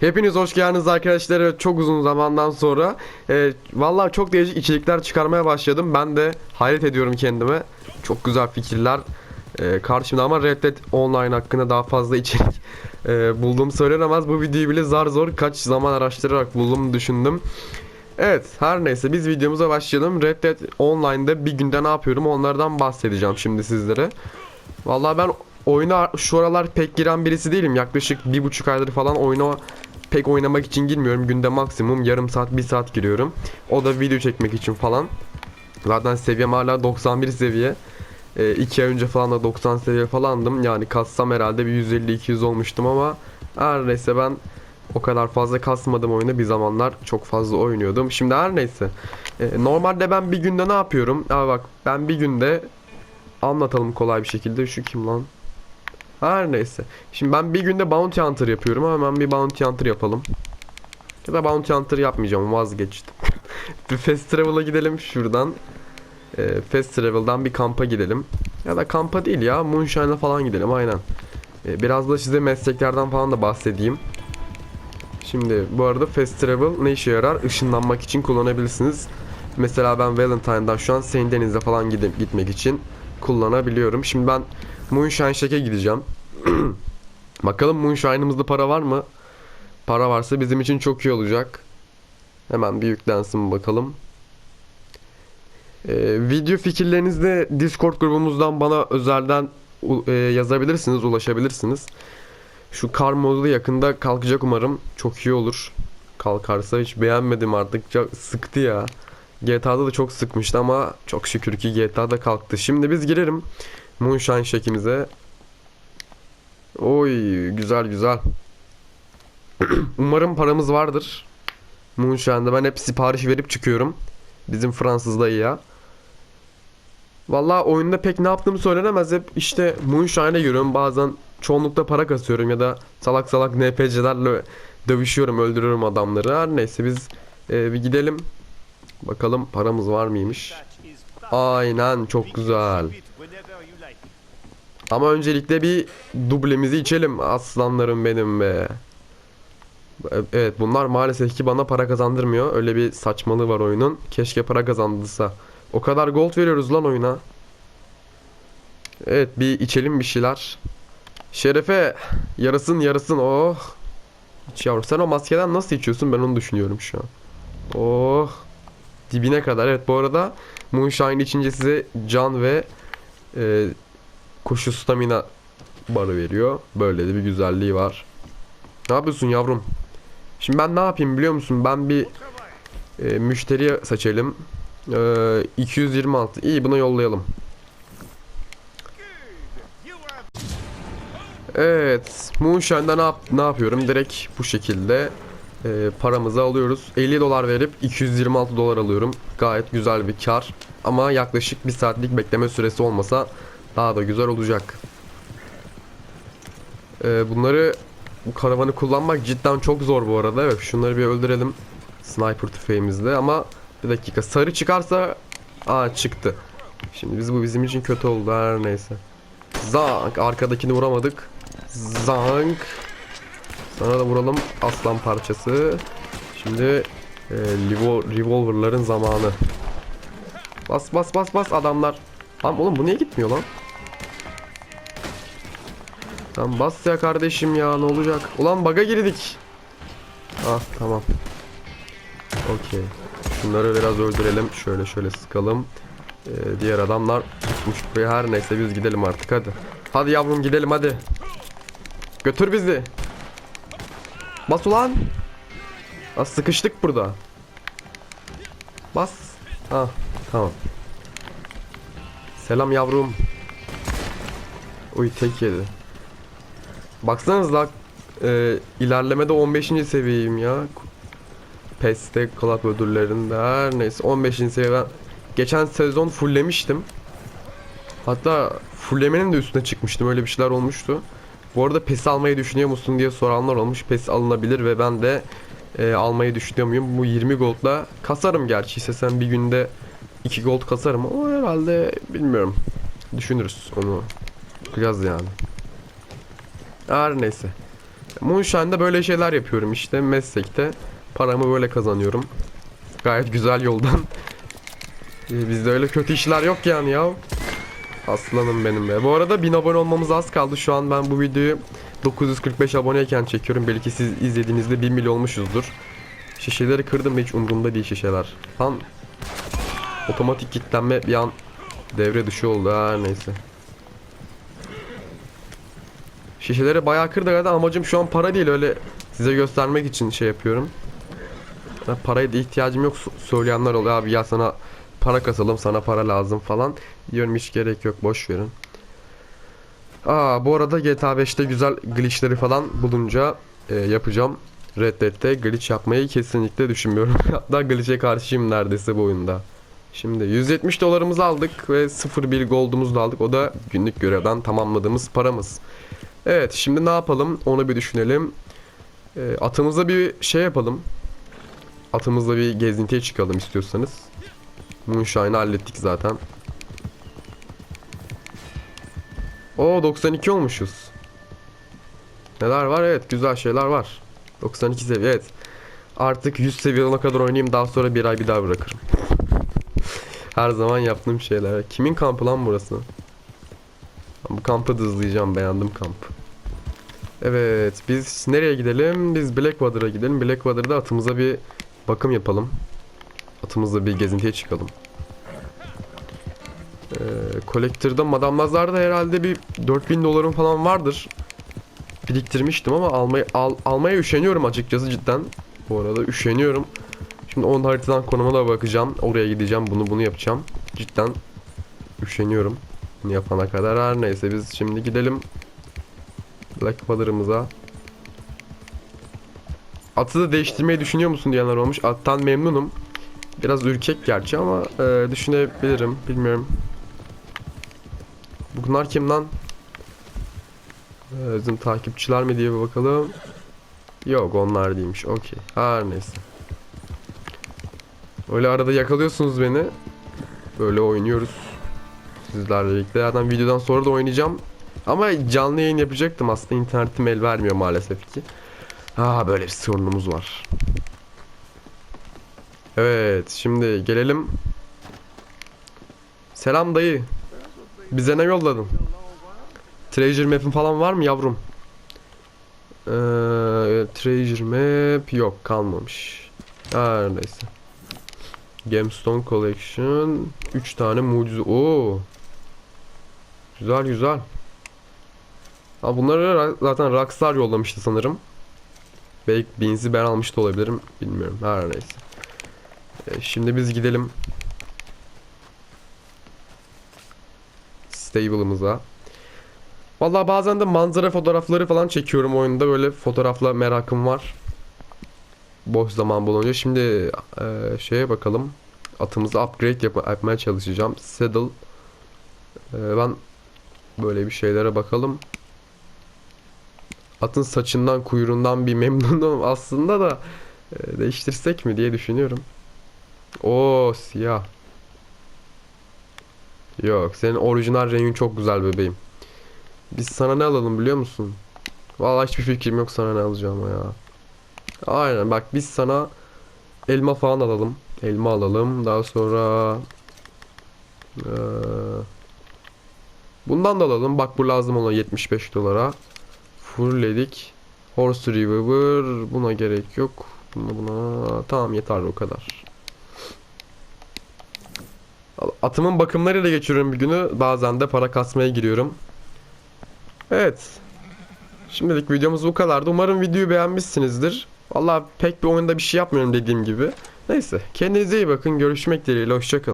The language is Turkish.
Hepiniz hoş geldiniz arkadaşlar. Çok uzun zamandan sonra e, vallahi çok değişik içerikler çıkarmaya başladım. Ben de hayret ediyorum kendime. Çok güzel fikirler e, karşımda ama Red Dead Online hakkında daha fazla içerik e, bulduğum söylenemez. Bu videoyu bile zar zor kaç zaman araştırarak buldum düşündüm. Evet her neyse biz videomuza başlayalım. Red Dead Online'da bir günde ne yapıyorum onlardan bahsedeceğim şimdi sizlere. Vallahi ben oyuna şu aralar pek giren birisi değilim. Yaklaşık bir buçuk aydır falan oyuna pek oynamak için girmiyorum. Günde maksimum yarım saat bir saat giriyorum. O da video çekmek için falan. Zaten seviyem hala 91 seviye. 2 ay önce falan da 90 seviye falandım. Yani kassam herhalde bir 150-200 olmuştum ama her neyse ben o kadar fazla kasmadım oyunu bir zamanlar çok fazla oynuyordum. Şimdi her neyse. E, normalde ben bir günde ne yapıyorum? Abi bak ben bir günde anlatalım kolay bir şekilde. Şu kim lan? Her neyse. Şimdi ben bir günde Bounty Hunter yapıyorum. Hemen bir Bounty Hunter yapalım. Ya da Bounty Hunter yapmayacağım. Vazgeçtim. bir Fast Travel'a gidelim şuradan. Ee, Fast Travel'dan bir kampa gidelim. Ya da kampa değil ya. Moonshine'a falan gidelim. Aynen. Ee, biraz da size mesleklerden falan da bahsedeyim. Şimdi bu arada Fast Travel ne işe yarar? Işınlanmak için kullanabilirsiniz. Mesela ben Valentine'dan şu an Saint Deniz'e falan gidip gitmek için kullanabiliyorum. Şimdi ben Moonshine Shack'e gideceğim. Bakalım Moonshine'ımızda para var mı? Para varsa bizim için çok iyi olacak. Hemen bir yüklensin bakalım. Ee, video fikirlerinizi de Discord grubumuzdan bana özelden e, yazabilirsiniz, ulaşabilirsiniz. Şu kar modu da yakında kalkacak umarım. Çok iyi olur. Kalkarsa hiç beğenmedim artık. Çok sıktı ya. GTA'da da çok sıkmıştı ama çok şükür ki GTA'da kalktı. Şimdi biz girelim Moonshine şekimize. Oy güzel güzel. Umarım paramız vardır. Moonshine'da ben hep sipariş verip çıkıyorum. Bizim Fransız dayıya. Vallahi oyunda pek ne yaptığımı söylenemez. Hep işte Moonshine'a giriyorum. Bazen çoğunlukla para kasıyorum ya da salak salak NPC'lerle dövüşüyorum, öldürüyorum adamları. Her neyse biz e, bir gidelim. Bakalım paramız var mıymış. Aynen çok güzel. Ama öncelikle bir dublemizi içelim aslanlarım benim be. Evet bunlar maalesef ki bana para kazandırmıyor. Öyle bir saçmalığı var oyunun. Keşke para kazandırsa. O kadar gold veriyoruz lan oyuna. Evet bir içelim bir şeyler. Şerefe yarasın yarasın oh. İç yavrum sen o maskeden nasıl içiyorsun ben onu düşünüyorum şu an. Oh. Dibine kadar evet bu arada Moonshine içince size can ve e, koşu stamina barı veriyor. Böyle de bir güzelliği var. Ne yapıyorsun yavrum? Şimdi ben ne yapayım biliyor musun? Ben bir e, müşteriye seçelim. E, 226. İyi buna yollayalım. Evet. Moonshine'da ne, yap ne yapıyorum? Direkt bu şekilde e, paramızı alıyoruz. 50 dolar verip 226 dolar alıyorum. Gayet güzel bir kar. Ama yaklaşık bir saatlik bekleme süresi olmasa daha da güzel olacak. E, bunları bu karavanı kullanmak cidden çok zor bu arada. Evet şunları bir öldürelim. Sniper tüfeğimizle ama bir dakika sarı çıkarsa aa çıktı. Şimdi biz bu bizim için kötü oldu her neyse. Zank arkadakini vuramadık. Zank. Sana da vuralım aslan parçası. Şimdi e, revo- revolverların zamanı. Bas bas bas bas adamlar. Lan oğlum bu niye gitmiyor lan? Tamam bas ya kardeşim ya ne olacak? Ulan baga girdik. Ah tamam. Okey. Şunları biraz öldürelim. Şöyle şöyle sıkalım. Ee, diğer adamlar tutmuş her neyse biz gidelim artık hadi. Hadi yavrum gidelim hadi. Götür bizi. Bas ulan. Aa, sıkıştık burada. Bas. Ha tamam. Selam yavrum. Uy tek yedi. Baksanıza e, ilerlemede 15. seviyeyim ya. PES'te club ödüllerinde her neyse 15. seviye ben geçen sezon fulllemiştim. Hatta fulllemenin de üstüne çıkmıştım öyle bir şeyler olmuştu. Bu arada PES almayı düşünüyor musun diye soranlar olmuş. PES alınabilir ve ben de e, almayı düşünüyor muyum? Bu 20 goldla kasarım gerçi istesem bir günde 2 gold kasarım ama herhalde bilmiyorum. Düşünürüz onu. Bakacağız yani. Her neyse. Moonshine'da böyle şeyler yapıyorum işte meslekte. Paramı böyle kazanıyorum. Gayet güzel yoldan. Ee, Bizde öyle kötü işler yok yani ya. Aslanım benim be. Bu arada 1000 abone olmamız az kaldı. Şu an ben bu videoyu 945 aboneyken çekiyorum. Belki siz izlediğinizde 1 milyon olmuşuzdur. Şişeleri kırdım hiç umurumda değil şişeler. Tam otomatik kilitlenme bir an devre dışı oldu ha neyse. Şişeleri bayağı kırdı zaten amacım şu an para değil öyle size göstermek için şey yapıyorum. Ben paraya da ihtiyacım yok söyleyenler oluyor abi ya sana para kasalım sana para lazım falan. Diyorum hiç gerek yok boş verin. Aa bu arada GTA 5'te güzel glitchleri falan bulunca e, yapacağım. Red Dead'de glitch yapmayı kesinlikle düşünmüyorum. Hatta glitch'e karşıyım neredeyse bu oyunda. Şimdi 170 dolarımızı aldık ve 0.1 gold'umuzu da aldık. O da günlük görevden tamamladığımız paramız. Evet şimdi ne yapalım onu bir düşünelim. E, atımıza bir şey yapalım. Atımızla bir gezintiye çıkalım istiyorsanız. Moonshine'ı hallettik zaten. O 92 olmuşuz. Neler var? Evet güzel şeyler var. 92 seviye evet. Artık 100 seviyene kadar oynayayım daha sonra bir ay bir daha bırakırım. Her zaman yaptığım şeyler. Kimin kampı lan burası? Bu kampı da hızlayacağım beğendim kampı. Evet biz nereye gidelim? Biz Blackwater'a gidelim. Blackwater'da atımıza bir bakım yapalım. Atımızla bir gezintiye çıkalım. Ee, Collector'da Madame herhalde bir 4000 dolarım falan vardır. Biriktirmiştim ama almaya al, almaya üşeniyorum açıkçası cidden. Bu arada üşeniyorum. Şimdi onun haritadan konuma da bakacağım. Oraya gideceğim. Bunu bunu yapacağım. Cidden üşeniyorum. Bunu yapana kadar her neyse biz şimdi gidelim. Blackwater'ımıza. Atı da değiştirmeyi düşünüyor musun diyenler olmuş. Attan memnunum. Biraz ürkek gerçi ama e, düşünebilirim. Bilmiyorum. Bunlar kim lan? Ee, bizim takipçiler mi diye bir bakalım. Yok onlar değilmiş. Okey. Her neyse. Öyle arada yakalıyorsunuz beni. Böyle oynuyoruz. Sizlerle birlikte. Zaten videodan sonra da oynayacağım. Ama canlı yayın yapacaktım. Aslında internetim el vermiyor maalesef ki. Aa böyle bir sorunumuz var. Evet şimdi gelelim. Selam dayı. Bize ne yolladın? Treasure map'in falan var mı yavrum? Ee, treasure map yok kalmamış. Her neyse. Gemstone Collection 3 tane mucize. Oo. Güzel güzel. Ha bunları zaten Rockstar yollamıştı sanırım. Belki Beans'i ben almış da olabilirim. Bilmiyorum. Her neyse. Ee, şimdi biz gidelim. Stable'ımıza. Vallahi bazen de manzara fotoğrafları falan çekiyorum oyunda. Böyle fotoğrafla merakım var. Boş zaman bulunca. Şimdi e, şeye bakalım. Atımızı upgrade yap- yapmaya çalışacağım. Saddle. E, ben böyle bir şeylere bakalım. Atın saçından kuyruğundan bir memnunum aslında da e, değiştirsek mi diye düşünüyorum. O siyah. Yok senin orijinal rengin çok güzel bebeğim. Biz sana ne alalım biliyor musun? Vallahi hiçbir fikrim yok sana ne alacağım ya. Aynen bak biz sana elma falan alalım. Elma alalım. Daha sonra eee, bundan da alalım. Bak bu lazım ona 75 dolara. Fullledik. Horse Reviver buna gerek yok. Buna buna tamam yeter o kadar. Atımın bakımlarıyla geçiriyorum bir günü. Bazen de para kasmaya giriyorum. Evet. Şimdilik videomuz bu kadardı. Umarım videoyu beğenmişsinizdir. Valla pek bir oyunda bir şey yapmıyorum dediğim gibi. Neyse. Kendinize iyi bakın. Görüşmek dileğiyle. Hoşçakalın.